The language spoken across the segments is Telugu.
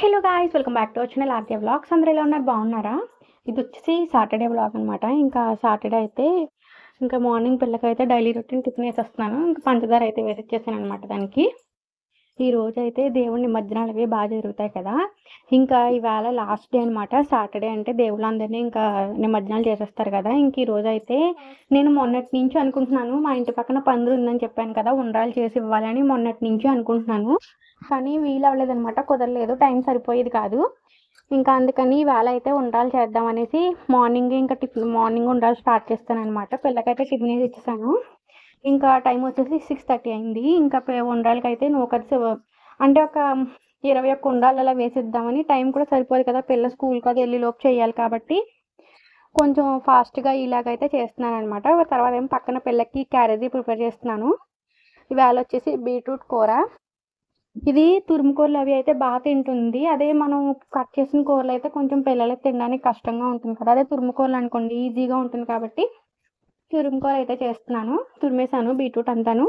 Hello guys welcome back to వచ్చిన లాద్య వ్లాగ్స్ అందరూ ఎలా ఉన్నారు? బాగున్నారా? ఇది వచ్చేసి సాటర్డే వ్లాగ్ అనమాట ఇంకా సాటర్డే అయితే ఇంకా మార్నింగ్ పిల్లకైతే డైలీ రొటీన్ టిఫిన్ వేసేస్తున్నాను. ఇంకా పంచదార అయితే వేసిచ్చేసాను అనమాట దానికి. ఈ రోజు అయితే దేవుడి నిమజ్జనాలు అవి బాగా జరుగుతాయి కదా. ఇంకా ఇవాళ లాస్ట్ డే అనమాట సాటర్డే అంటే దేవుళ్ళందరినీ ఇంకా నిమజ్జనాలు చేసేస్తారు కదా. ఇంక ఈ రోజు అయితే నేను మొన్నటి నుంచి అనుకుంటున్నాను. మా ఇంటి పక్కన పందులు ఉందని చెప్పాను కదా. ఉండ్రాలు చేసి ఇవ్వాలని మొన్నటి నుంచి అనుకుంటున్నాను. కానీ వీలు అవ్వలేదనమాట కుదరలేదు. టైం సరిపోయేది కాదు. ఇంకా అందుకని ఈవేళ అయితే ఉండాలి చేద్దాం అనేసి మార్నింగ్ ఇంకా టిఫిన్ మార్నింగ్ ఉండాలి స్టార్ట్ చేస్తాను అనమాట పిల్లకైతే టిఫిన్ వేసి ఇచ్చేసాను. ఇంకా టైం వచ్చేసి సిక్స్ థర్టీ అయింది. ఇంకా ఉండాలకి అయితే ఒకటి అంటే ఒక ఇరవై ఒక్క ఉండాలి అలా వేసిద్దామని టైం కూడా సరిపోదు కదా. పిల్ల స్కూల్ కదా వెళ్ళి లోపు చేయాలి కాబట్టి కొంచెం ఫాస్ట్గా ఇలాగైతే చేస్తున్నాను అనమాట తర్వాత ఏమో పక్కన పిల్లకి క్యారేజీ ప్రిపేర్ చేస్తున్నాను. ఇవాళ వచ్చేసి బీట్రూట్ కూర. ఇది తురుముకూరలు అవి అయితే బాగా తింటుంది. అదే మనం కట్ చేసిన కూరలు అయితే కొంచెం పిల్లలకి తినడానికి కష్టంగా ఉంటుంది కదా. అదే తురుముకూరలు అనుకోండి ఈజీగా ఉంటుంది కాబట్టి కూర అయితే చేస్తున్నాను. తురిమేశాను బీట్రూట్ అంతాను.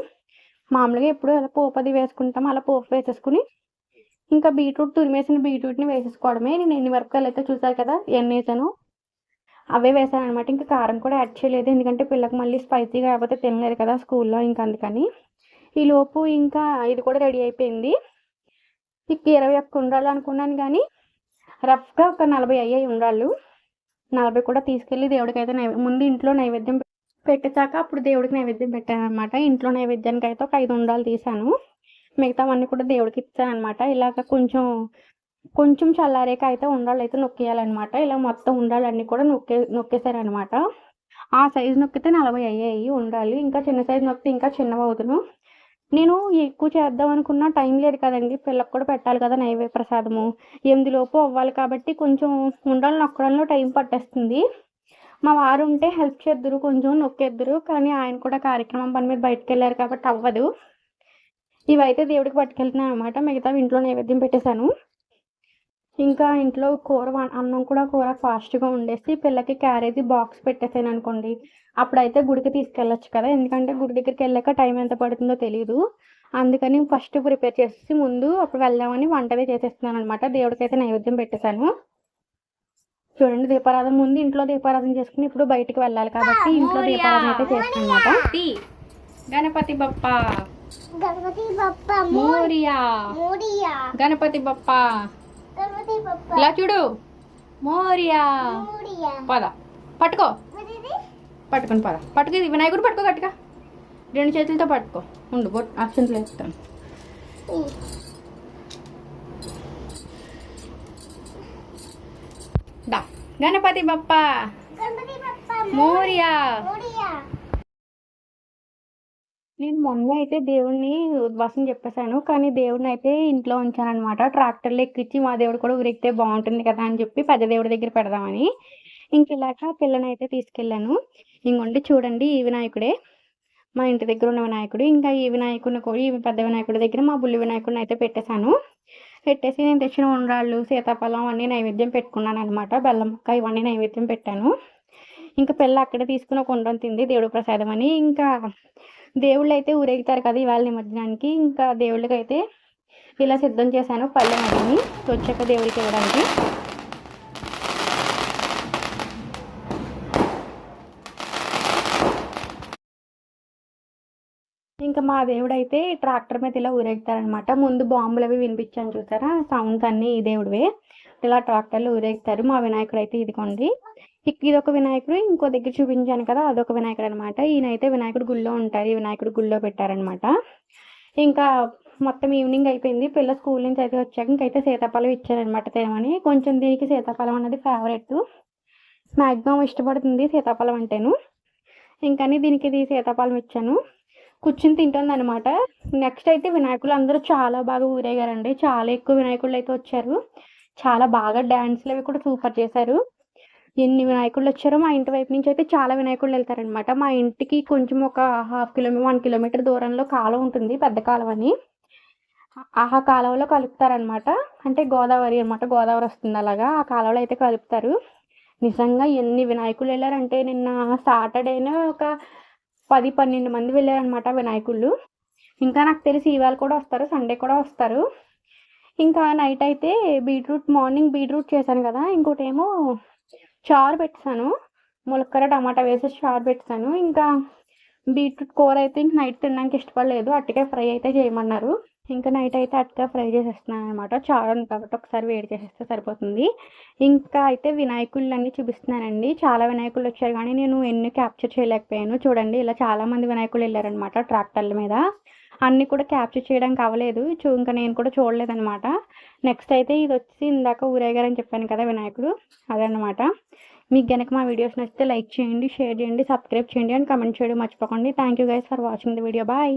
మామూలుగా ఎప్పుడు అలా పోపు అది వేసుకుంటాం. అలా పోపు వేసేసుకుని ఇంకా బీట్రూట్ తురిమేసిన బీట్రూట్ని వేసేసుకోవడమే. నేను ఎన్ని వరకాయలు అయితే చూసారు కదా ఎన్ని వేసాను అవే వేసాను అనమాట ఇంకా కారం కూడా యాడ్ చేయలేదు. ఎందుకంటే పిల్లకి మళ్ళీ స్పైసీగా కాకపోతే తినలేదు కదా స్కూల్లో ఇంకా అందుకని. ఈ లోపు ఇంకా ఇది కూడా రెడీ అయిపోయింది. ఇక ఇరవై ఒక్క ఉండాలి అనుకున్నాను కానీ రఫ్గా ఒక నలభై అయ్యాయి ఉండాలి నలభై కూడా తీసుకెళ్ళి దేవుడికి అయితే ముందు ఇంట్లో నైవేద్యం పెట్టేశాక అప్పుడు దేవుడికి నైవేద్యం పెట్టాను అనమాట ఇంట్లో నైవేద్యానికి అయితే ఒక ఐదు ఉండాలు తీసాను మిగతావన్నీ కూడా దేవుడికి ఇచ్చాను అనమాట ఇలాగ కొంచెం కొంచెం చల్లారేక అయితే ఉండాలి అయితే నొక్కేయాలన్నమాట. ఇలా మొత్తం ఉండాలన్నీ కూడా నొక్కే నొక్కేశారనమాట ఆ సైజు నొక్కితే నలభై అయ్యాయి ఉండాలి. ఇంకా చిన్న సైజు నొక్కితే ఇంకా చిన్నవి అవుతును నేను ఎక్కువ చేద్దాం అనుకున్న టైం లేదు కదండి. పిల్లకు కూడా పెట్టాలి కదా నైవేద్య ప్రసాదము. ఎనిమిది లోపు అవ్వాలి కాబట్టి కొంచెం ఉండాలి నొక్కడంలో టైం పట్టేస్తుంది. మా వారు ఉంటే హెల్ప్ చేద్దరు కొంచెం నొక్కేద్దరు కానీ ఆయన కూడా కార్యక్రమం పని మీద బయటకు వెళ్ళారు కాబట్టి అవ్వదు. ఇవైతే దేవుడికి పట్టుకెళ్తున్నాను అనమాట మిగతా ఇంట్లో నైవేద్యం పెట్టేశాను. ఇంకా ఇంట్లో కూర అన్నం కూడా కూర ఫాస్ట్గా ఉండేసి పిల్లకి క్యారేజీ బాక్స్ పెట్టేసాను అనుకోండి. అప్పుడైతే గుడికి తీసుకెళ్ళొచ్చు కదా. ఎందుకంటే గుడి దగ్గరికి వెళ్ళాక టైం ఎంత పడుతుందో తెలియదు అందుకని ఫస్ట్ ప్రిపేర్ చేసి ముందు అప్పుడు వెళ్దామని వంటవే చేసేస్తున్నాను అనమాట దేవుడికి అయితే నైవేద్యం పెట్టేశాను. చూడండి దీపారాధన ముందు ఇంట్లో దీపారాధన చేసుకుని ఇప్పుడు బయటికి వెళ్ళాలి కాబట్టి ఇంట్లో దీపారాధన అయితే చేస్తాను అనమాట గణపతి బప్ప. గణపతి బప్ప మోరియా. మోరియా. గణపతి బప్ప. గణపతి బప్ప. ఇలా చూడు. మోరియా. మోరియా. పద. పట్టుకో. పట్టుకొని పద. పట్టుకు ఇది. వినాయకుడు పట్టుకో గట్టిగా. రెండు చేతులతో పట్టుకో. ఉండు బొట్ అక్షంతలు వేస్తాను. దా గణపతి బప్ప మోరియా నేను మొన్న అయితే దేవుడిని ఉద్వాసం చెప్పేశాను కానీ దేవుడిని అయితే ఇంట్లో ఉంచాను అనమాట ట్రాక్టర్లో ఎక్కించి మా దేవుడు కూడా ఊరికితే బాగుంటుంది కదా అని చెప్పి పెద్ద దేవుడి దగ్గర పెడదామని ఇంక ఇలాగ పిల్లని అయితే తీసుకెళ్ళాను. ఇంకొండి చూడండి ఈ వినాయకుడే. మా ఇంటి దగ్గర ఉన్న వినాయకుడు ఇంకా ఈ వినాయకుడిని కూడా ఈ పెద్ద వినాయకుడి దగ్గర మా బుల్లి వినాయకుడిని అయితే పెట్టేశాను. పెట్టేసి నేను తెచ్చిన ఉండ్రాళ్ళు సీతాఫలం అన్నీ నైవేద్యం పెట్టుకున్నాను అనమాట బెల్లం ముక్క ఇవన్నీ నైవేద్యం పెట్టాను. ఇంకా పిల్ల అక్కడే తీసుకుని ఒక ఉండడం తింది దేవుడు ప్రసాదం అని. ఇంకా దేవుళ్ళు అయితే ఊరేగుతారు కదా ఇవాళ నిమజ్జనానికి. ఇంకా దేవుళ్ళకి అయితే ఇలా సిద్ధం చేశాను పళ్ళెం అడిగి వచ్చాక దేవుడికి ఇవ్వడానికి. ఇంకా మా దేవుడు అయితే ట్రాక్టర్ మీద ఇలా ఊరేగుతారనమాట ముందు బాంబులు అవి వినిపించాను చూసారా? సౌండ్స్ అన్నీ ఈ దేవుడివే. ఇలా ట్రాక్టర్లు ఊరేగుతారు. మా వినాయకుడు అయితే ఇదిగోండి. ఇక్- ఇదొక వినాయకుడు ఇంకో దగ్గర చూపించాను కదా అదొక వినాయకుడు అనమాట ఈయన అయితే వినాయకుడు గుళ్ళో ఉంటారు. ఈ వినాయకుడు గుళ్ళో పెట్టారనమాట ఇంకా మొత్తం ఈవినింగ్ అయిపోయింది. పిల్ల స్కూల్ నుంచి అయితే వచ్చాక ఇంకైతే సీతాఫలం ఇచ్చారనమాట తినమని. కొంచెం దీనికి సీతాఫలం అనేది ఫేవరెట్. మ్యాక్సిమం ఇష్టపడుతుంది సీతాఫలం అంటేను. ఇంకని దీనికి ఇది సీతాఫలం ఇచ్చాను. కూర్చుని తింటుంది అనమాట నెక్స్ట్ అయితే వినాయకులు అందరూ చాలా బాగా ఊరేగారండి. చాలా ఎక్కువ వినాయకుళ్ళు అయితే వచ్చారు. చాలా బాగా డ్యాన్స్లు అవి కూడా సూపర్ చేశారు. ఎన్ని వినాయకుళ్ళు వచ్చారో మా ఇంటి వైపు నుంచి అయితే చాలా వినాయకుళ్ళు వెళ్తారనమాట మా ఇంటికి కొంచెం ఒక హాఫ్ కిలోమీటర్ వన్ కిలోమీటర్ దూరంలో కాలువ ఉంటుంది. పెద్ద కాలువ అని. ఆ కాలువలో కలుపుతారనమాట అంటే గోదావరి అనమాట గోదావరి వస్తుంది అలాగా. ఆ కాలువలో అయితే కలుపుతారు. నిజంగా ఎన్ని వినాయకులు వెళ్ళారంటే నిన్న సాటర్డేనే ఒక పది పన్నెండు మంది వెళ్ళారనమాట వినాయకుళ్ళు. ఇంకా నాకు తెలిసి ఇవాళ కూడా వస్తారు సండే కూడా వస్తారు. ఇంకా నైట్ అయితే బీట్రూట్ మార్నింగ్ బీట్రూట్ చేశాను కదా ఇంకోటి ఏమో చారు పెట్టాను. ములక్కర టమాటా వేసి చారు పెట్టాను. ఇంకా బీట్రూట్ కూర అయితే ఇంక నైట్ తినడానికి ఇష్టపడలేదు. అట్టికాయ ఫ్రై అయితే చేయమన్నారు. ఇంకా నైట్ అయితే అట్టికాయ ఫ్రై చేసేస్తున్నాను అనమాట చారు ఉంది కాబట్టి ఒకసారి వేడి చేసేస్తే సరిపోతుంది. ఇంకా అయితే వినాయకుళ్ళు అన్నీ చూపిస్తున్నానండి. చాలా వినాయకులు వచ్చారు కానీ నేను ఎన్ని క్యాప్చర్ చేయలేకపోయాను. చూడండి ఇలా చాలామంది వినాయకులు వెళ్ళారనమాట ట్రాక్టర్ల మీద. అన్నీ కూడా క్యాప్చర్ చేయడానికి అవ్వలేదు. చూ ఇంకా నేను కూడా చూడలేదన్నమాట. నెక్స్ట్ అయితే ఇది వచ్చి ఇందాక ఊరేగారని చెప్పాను కదా వినాయకుడు. అదనమాట మీకు కనుక మా వీడియోస్ నచ్చితే లైక్ చేయండి షేర్ చేయండి సబ్స్క్రైబ్ చేయండి అండ్ కమెంట్ చేయడం మర్చిపోకండి. Thank you guys for watching the video bye